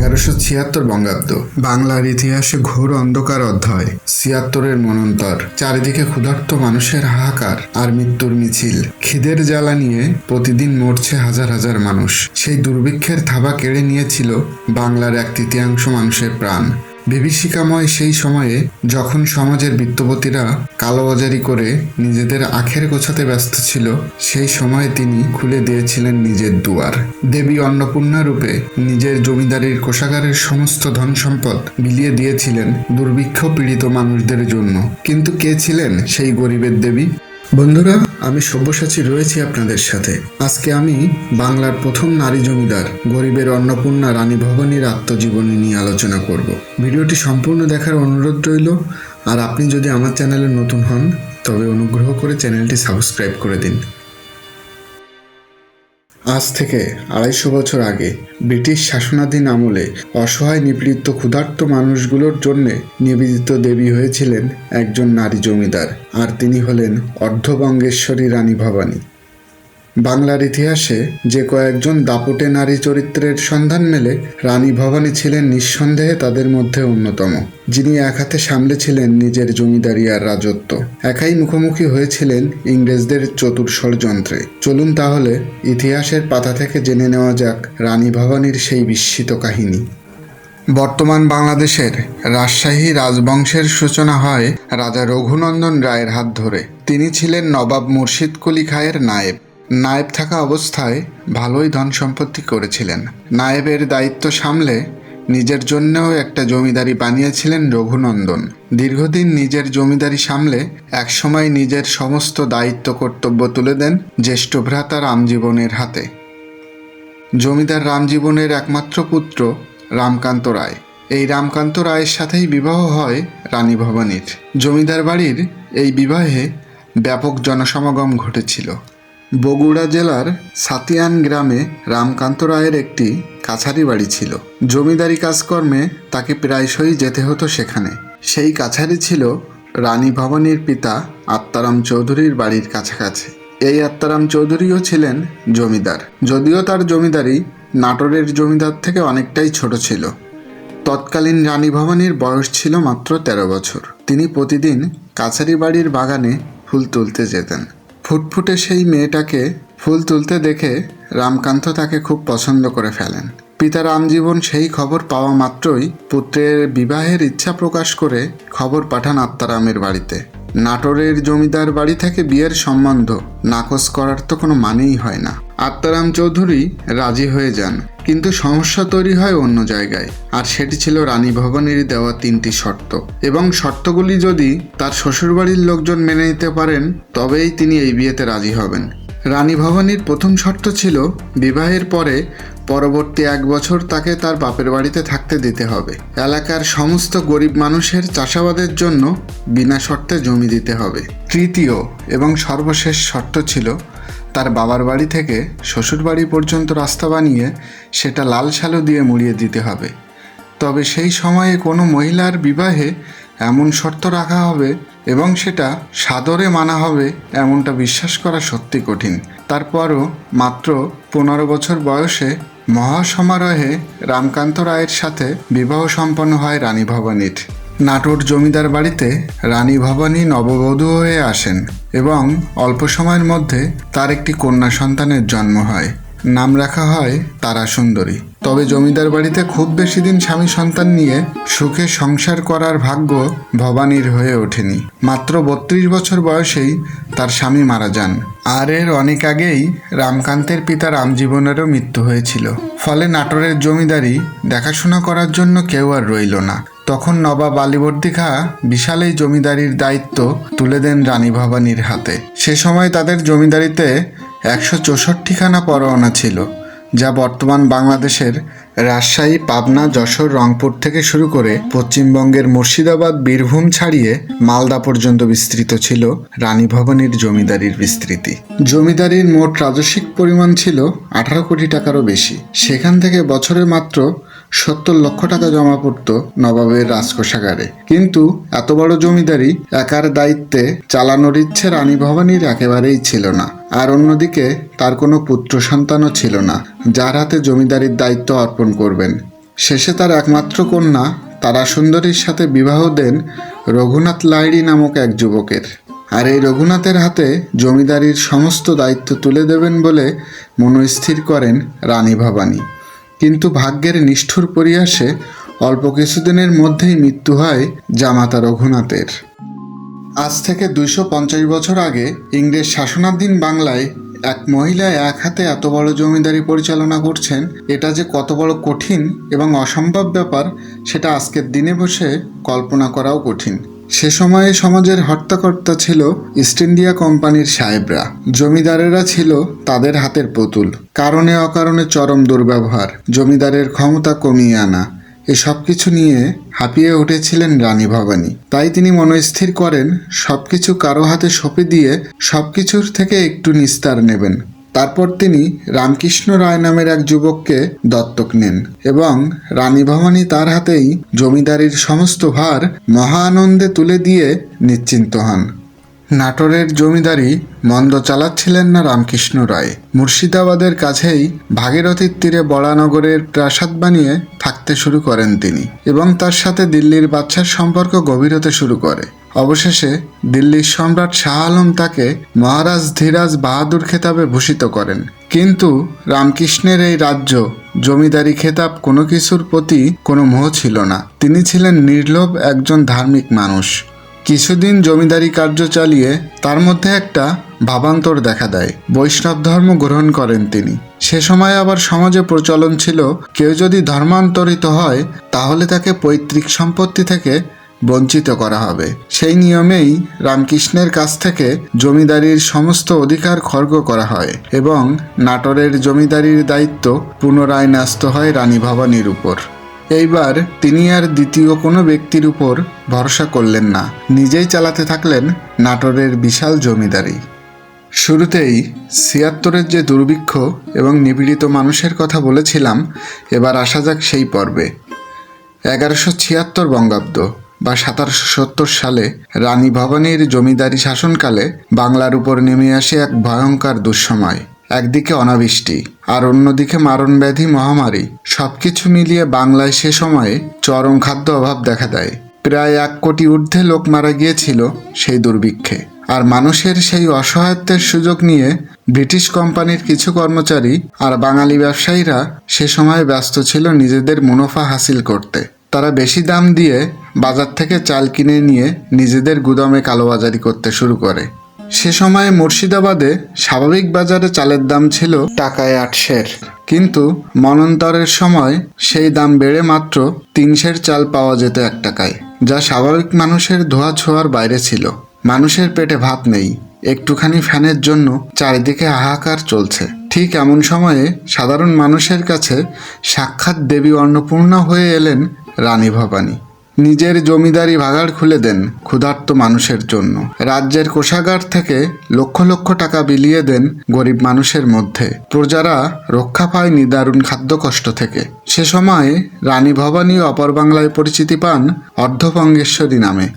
এগারোশো ছিয়াত্তর বঙ্গাব্দ। বাংলার ইতিহাসে ঘোর অন্ধকার অধ্যায়। ছিয়াত্তরের মনন্তর। চারিদিকে ক্ষুধার্ত মানুষের হাহাকার আর মৃত্যুর মিছিল। খিদের জ্বালা নিয়ে প্রতিদিন মরছে হাজার হাজার মানুষ। সেই দুর্ভিক্ষের থাবা কেড়ে নিয়েছিল বাংলার এক তৃতীয়াংশ মানুষের প্রাণ। বিভীষিকাময় সেই সময়ে যখন সমাজের বিত্তপতিরা কালোবাজারি করে নিজেদের আখের গোছাতে ব্যস্ত ছিল, সেই সময়ে তিনি খুলে দিয়েছিলেন নিজের দুয়ার। দেবী অন্নপূর্ণা রূপে নিজের জমিদারির কোষাগারের সমস্ত ধন সম্পদ বিলিয়ে দিয়েছিলেন দুর্ভিক্ষ পীড়িত মানুষদের জন্য। কিন্তু কে ছিলেন সেই গরিবের দেবী? বন্ধুরা, আমি সব্যসাচী রয়েছি আপনাদের সাথে। আজকে আমি বাংলার প্রথম নারী জমিদার, গরিবের অন্নপূর্ণা রানী ভবানীর আত্মজীবনী নিয়ে আলোচনা করব। ভিডিওটি সম্পূর্ণ দেখার অনুরোধ রইল, আর আপনি যদি আমার চ্যানেলে নতুন হন, তবে অনুগ্রহ করে চ্যানেলটি সাবস্ক্রাইব করে দিন। আজ থেকে আড়াইশো বছর আগে ব্রিটিশ শাসনাধীন আমলে অসহায় নিপীড়িত ক্ষুধার্ত মানুষগুলোর জন্য নিবেদিত দেবী হয়েছিলেন একজন নারী জমিদার, আর তিনি হলেন অর্ধবঙ্গেশ্বরী রানী ভবানী। বাংলার ইতিহাসে যে কয়েকজন দাপুটে নারী চরিত্রের সন্ধান মেলে, রানী ভবানী ছিলেন নিঃসন্দেহে তাদের মধ্যে অন্যতম। যিনি এক হাতে সামলেছিলেন নিজের জমিদারি আর রাজত্ব। একাই মুখোমুখি হয়েছিলেন ইংরেজদের চতুর ষড়যন্ত্রে চলুন তাহলে ইতিহাসের পাতা থেকে জেনে নেওয়া যাক রানী ভবানীর সেই বিস্মিত কাহিনী। বর্তমান বাংলাদেশের রাজশাহী রাজবংশের সূচনা হয় রাজা রঘুনন্দন রায়ের হাত ধরে। তিনি ছিলেন নবাব মুর্শিদ কুলি খায়ের নায়েব। নায়েব থাকা অবস্থায় ভালোই ধন সম্পত্তি করেছিলেন। নায়েবের দায়িত্ব সামলে নিজের জন্যও একটা জমিদারি বানিয়েছিলেন রঘুনন্দন। দীর্ঘদিন নিজের জমিদারি সামলে একসময় নিজের সমস্ত দায়িত্ব কর্তব্য তুলে দেন জ্যেষ্ঠ ভ্রাতা রামজীবনের হাতে। জমিদার রামজীবনের একমাত্র পুত্র রামকান্ত রায়। এই রামকান্ত রায়ের সাথেই বিবাহ হয় রানী ভবানীর। জমিদার বাড়ির এই বিবাহে ব্যাপক জনসমাগম ঘটেছিল। বগুড়া জেলার সাতিয়ান গ্রামে রামকান্ত রায়ের একটি কাছারি বাড়ি ছিল। জমিদারি কাজকর্মে তাকে প্রায়শই যেতে হতো সেখানে। সেই কাছারি ছিল রানী ভবানীর পিতা আত্মারাম চৌধুরীর বাড়ির কাছাকাছি। এই আত্মারাম চৌধুরীও ছিলেন জমিদার। যদিও তার জমিদারি নাটোরের জমিদার থেকে অনেকটাই ছোট ছিল। তৎকালীন রানী ভবানীর বয়স ছিল মাত্র তেরো বছর। তিনি প্রতিদিন কাছারি বাড়ির বাগানে ফুল তুলতে যেতেন। ফুটফুটে সেই মেয়েটাকে ফুল তুলতে দেখে রামকান্ত তাকে খুব পছন্দ করে ফেলেন। পিতা রামজীবন সেই খবর পাওয়া মাত্রই পুত্রের বিবাহের ইচ্ছা প্রকাশ করে খবর পাঠান আত্মারামের বাড়িতে। নাটোরের জমিদার বাড়ি থেকে বিয়ের সম্বন্ধ নাকচ করার তো কোনো মানেই হয় না। আত্মারাম চৌধুরী রাজি হয়ে যান, কিন্তু সমস্যা তৈরি হয় অন্য জায়গায়, আর সেটি ছিল রানী ভবানীর দেওয়া তিনটি শর্ত। এবং শর্তগুলি যদি তার শ্বশুরবাড়ির লোকজন মেনে নিতে পারেন, তবেই তিনি এই বিয়েতে রাজি হবেন। রানী ভবানীর প্রথম শর্ত ছিল, বিবাহের পরে পরবর্তী এক বছর তাকে তার বাপের বাড়িতে থাকতে দিতে হবে। এলাকার সমস্ত গরিব মানুষের চাষাবাদের জন্য বিনা শর্তে জমি দিতে হবে। তৃতীয় এবং সর্বশেষ শর্ত ছিল, তার বাবার বাড়ি থেকে শ্বশুর বাড়ি পর্যন্ত রাস্তা বানিয়ে সেটা লাল শালো দিয়ে মুড়িয়ে দিতে হবে। তবে সেই সময়ে কোনো মহিলার বিবাহে এমন শর্ত রাখা হবে এবং সেটা সাদরে মানা হবে এমনটা বিশ্বাস করা সত্যি কঠিন। তারপরও মাত্র পনেরো বছর বয়সে মহাসমারোহে রামকান্ত রায়ের সাথে বিবাহ সম্পন্ন হয় রানী ভবানীর। নাটোর জমিদার বাড়িতে রানী ভবানী নববধূ হয়ে আসেন এবং অল্প সময়ের মধ্যে তার একটি কন্যা সন্তানের জন্ম হয়। নাম রাখা হয় তারা সুন্দরী তবে জমিদার বাড়িতে খুব বেশি দিন স্বামী সন্তান নিয়ে সুখে সংসার করার ভাগ্য ভবানীর হয়ে ওঠেনি। মাত্র বত্রিশ বছর বয়সেই তার স্বামী মারা যান। আর এর অনেক আগেই রামকান্তের পিতা রামজীবনেরও মৃত্যু হয়েছিল। ফলে নাটোরের জমিদারি দেখাশোনা করার জন্য কেউ আর রইল না। তখন নবাব আলীবর্দী খা বিশাল এই জমিদারির দায়িত্ব তুলে দেন রানী ভবানীর হাতে। সে সময় তাদের জমিদারিতে একশো চৌষট্টিখানা পরোয়ানা ছিল। যা বর্তমান বাংলাদেশের রাজশাহী, পাবনা, যশোর, রংপুর থেকে শুরু করে পশ্চিমবঙ্গের মুর্শিদাবাদ, বীরভূম ছাড়িয়ে মালদা পর্যন্ত বিস্তৃত ছিল রানী ভবনের জমিদারির বিস্তৃতি। জমিদারির মোট রাজস্বিক পরিমাণ ছিল আঠারো কোটি টাকারও বেশি। সেখান থেকে বছরে মাত্র সত্তর লক্ষ টাকা জমা পড়ত নবাবের রাজকোষাগারে। কিন্তু এত বড় জমিদারি একার দায়িত্বে চালানোর ইচ্ছে রানী ভবানীর একেবারেই ছিল না। আর অন্যদিকে তার কোনো পুত্র সন্তানও ছিল না, যার হাতে জমিদারির দায়িত্ব অর্পণ করবেন। শেষে তার একমাত্র কন্যা তারা সুন্দরীর সাথে বিবাহ দেন রঘুনাথ লাইড়ি নামক এক যুবকের। আর এই রঘুনাথের হাতে জমিদারির সমস্ত দায়িত্ব তুলে দেবেন বলে মনস্থির করেন রানী ভবানী। কিন্তু ভাগ্যের নিষ্ঠুর পরিহাসে অল্প কিছুদিনের মধ্যেই মৃত্যু হয় জামাতা রঘুনাথের আজ থেকে দুইশো পঞ্চাশ বছর আগে ইংরেজ শাসনাধীন বাংলায় এক মহিলা এক হাতে এত বড় জমিদারি পরিচালনা করছেন, এটা যে কত বড় কঠিন এবং অসম্ভব ব্যাপার, সেটা আজকের দিনে বসে কল্পনা করাও কঠিন। সে সময়ে সমাজের হর্তাকর্তা ছিল ইস্ট ইন্ডিয়া কোম্পানির সাহেবরা। জমিদারেরা ছিল তাদের হাতের পুতুল। কারণে অকারণে চরম দুর্ব্যবহার। জমিদারের ক্ষমতা কমিয়ে আনা। এসব কিছু নিয়ে হাঁপিয়ে উঠেছিলেন রানী ভবানী। তাই তিনি মনস্থির করেন, সবকিছু কারও হাতে সঁপে দিয়ে সবকিছুর থেকে একটু নিস্তার নেবেন। তারপর তিনি রামকৃষ্ণ রায় নামের এক যুবককে দত্তক নেন এবং রানী ভবানী তার হাতেই জমিদারির সমস্ত ভার মহা আনন্দে তুলে দিয়ে নিশ্চিন্ত হন। নাটোরের জমিদারি মন্দ চালাচ্ছিলেন না রামকৃষ্ণ রায়। মুর্শিদাবাদের কাছেই ভাগীরথীর তীরে বড়ানগরের প্রাসাদ বানিয়ে থাকতে শুরু করেন তিনি এবং তার সাথে দিল্লির বাদশার সম্পর্ক গভীর হতে শুরু করে। অবশেষে দিল্লির সম্রাট শাহ আলম তাকে মহারাজ ধীরাজ বাহাদুর খেতাবে ভূষিত করেন। কিন্তু রামকৃষ্ণের এই রাজ্য, জমিদারি খেতাব কোনো কিছুর প্রতি কোনো মোহ ছিল না। তিনি ছিলেন নির্লোভ একজন ধার্মিক মানুষ। কিছুদিন জমিদারি কার্য চালিয়ে তার মধ্যে একটা ভাবান্তর দেখা দেয়। বৈষ্ণব ধর্ম গ্রহণ করেন তিনি। সে সময় আবার সমাজে প্রচলন ছিল, কেউ যদি ধর্মান্তরিত হয়, তাহলে তাকে পৈতৃক সম্পত্তি থেকে বঞ্চিত করা হবে। সেই নিয়মেই রামকৃষ্ণের কাছ থেকে জমিদারির সমস্ত অধিকার খর্গ করা হয় এবং নাটোরের জমিদারির দায়িত্ব পুনরায় ন্যস্ত হয় রানী ভবানীর উপর। এইবার তিনি আর দ্বিতীয় কোনো ব্যক্তির উপর ভরসা করলেন না। নিজেই চালাতে থাকলেন নাটোরের বিশাল জমিদারি। শুরুতেই ছিয়াত্তরের যে দুর্ভিক্ষ এবং নিপীড়িত মানুষের কথা বলেছিলাম, এবার আসা যাক সেই পর্বে। এগারোশো ছিয়াত্তর বঙ্গাব্দ। বা সতেরোশো সত্তর সালে রানী ভবানীর জমিদারি শাসনকালে বাংলার উপর নেমে আসে এক ভয়ঙ্কর দুঃসময়, একদিকে অনাবৃষ্টি আর অন্যদিকে মারণ ব্যাধি মহামারী। সবকিছু মিলিয়ে বাংলায় সে সময়ে চরম খাদ্য অভাব দেখা দেয়। প্রায় এক কোটি ঊর্ধ্বে লোক মারা গিয়েছিল সেই দুর্ভিক্ষে। আর মানুষের সেই অসহায়ত্বের সুযোগ নিয়ে ব্রিটিশ কোম্পানির কিছু কর্মচারী আর বাঙালি ব্যবসায়ীরা সে সময় ব্যস্ত ছিল নিজেদের মুনাফা হাসিল করতে। তারা বেশি দাম দিয়ে বাজার থেকে চাল কিনে নিয়ে নিজেদের গুদামে কালোবাজারি করতে শুরু করে। সে সময়ে মুর্শিদাবাদে স্বাভাবিক বাজারে চালের দাম ছিল টাকায় আটশের। কিন্তু মনন্তরের সময় সেই দাম বেড়ে মাত্র তিনশের চাল পাওয়া যেত এক টাকায়, যা স্বাভাবিক মানুষের ধোয়া ছোঁয়ার বাইরে ছিল। মানুষের পেটে ভাত নেই, একটুখানি ফ্যানের জন্য চারিদিকে হাহাকার চলছে। ঠিক এমন সময়ে সাধারণ মানুষের কাছে সাক্ষাৎ দেবী অন্নপূর্ণা হয়ে এলেন রানী ভবানী। নিজের জমিদারি ভাগাড় খুলে দেন ক্ষুধার্ত মানুষের জন্য। রাজ্যের কোষাগার থেকে লক্ষ লক্ষ টাকা বিলিয়ে দেন গরিব মানুষের মধ্যে। প্রজারা রক্ষা পায় নিদারুণ খাদ্য কষ্ট থেকে। সে সময় রানী ভবানী অপর বাংলায় পরিচিতি পান অর্ধপঙ্গেশ্বরী নামে।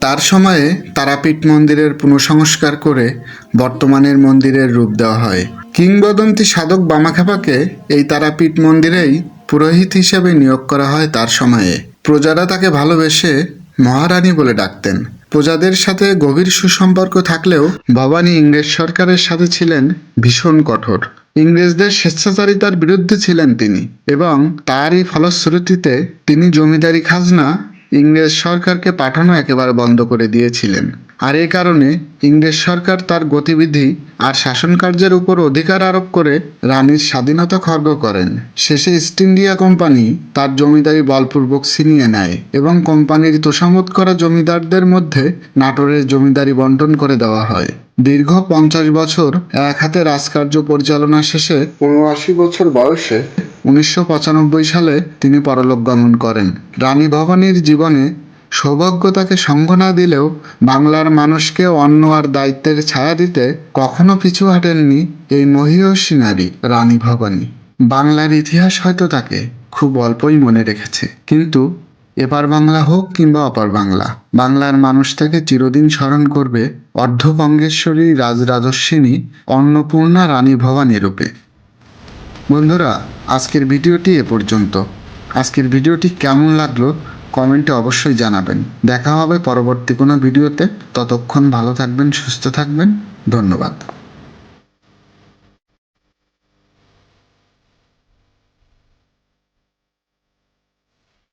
তার সময়ে তারাপীঠ মন্দিরের পুনঃসংস্কার করে বর্তমানের মন্দিরের রূপ দেওয়া হয়। কিংবদন্তি সাধক বামাখ্যাপাকে এই তারাপীঠ মন্দিরেই পুরোহিত হিসেবে নিয়োগ করা হয় তার সময়ে। প্রজারা তাকে ভালোবেসে মহারানী বলে ডাকতেন। প্রজাদের সাথে গভীর সুসম্পর্ক থাকলেও ভবানী ইংরেজ সরকারের সাথে ছিলেন ভীষণ কঠোর। ইংরেজদের স্বেচ্ছাচারিতার বিরুদ্ধে ছিলেন তিনি এবং তারই ফলশ্রুতিতে তিনি জমিদারি খাজনা ইংরেজ সরকারকে পাঠানো একেবারে বন্ধ করে দিয়েছিলেন। আর এই কারণে ইংরেজ সরকার তার গতিবিধি আর শাসন কার্যের উপর অধিকার আরোপ করে রানীর স্বাধীনতা খর্ব করেন। শেষে ইস্ট ইন্ডিয়া কোম্পানি তার জমিদারি বলপূর্বক ছিনিয়ে নেয় এবং কোম্পানির তোষামত করা জমিদারদের মধ্যে নাটোরের জমিদারি বন্টন করে দেওয়া হয়। দীর্ঘ পঞ্চাশ বছর এক হাতে রাজকার্য পরিচালনা শেষে উনআশি বছর বয়সে উনিশশো পঁচানব্বই সালে তিনি পরলোক গমন করেন। রানী ভবানীর জীবনে সৌভাগ্য তাকে সঙ্গ না দিলেও বাংলার মানুষকে অন্ন আর দায়িত্বের ছায়া দিতে কখনো পিছু হাঁটেননি এই মহিয়সী নারী রানী ভবানী। বাংলার ইতিহাস হয়তো তাকে খুব অল্পই মনে রেখেছে। কিন্তু এপার বাংলা হোক কিংবা অপার বাংলা, বাংলার মানুষ তাকে চিরদিন স্মরণ করবে অর্ধবঙ্গেশ্বরী রাজরাজস্বিনী অন্নপূর্ণা রানী ভবানী রূপে। বন্ধুরা, আজকের ভিডিওটি এ পর্যন্ত। আজকের ভিডিওটি কেমন লাগল কমেন্টে অবশ্যই জানাবেন। দেখা হবে পরবর্তী কোনো ভিডিওতে। ততক্ষণ ভালো থাকবেন সুস্থ থাকবেন। ধন্যবাদ।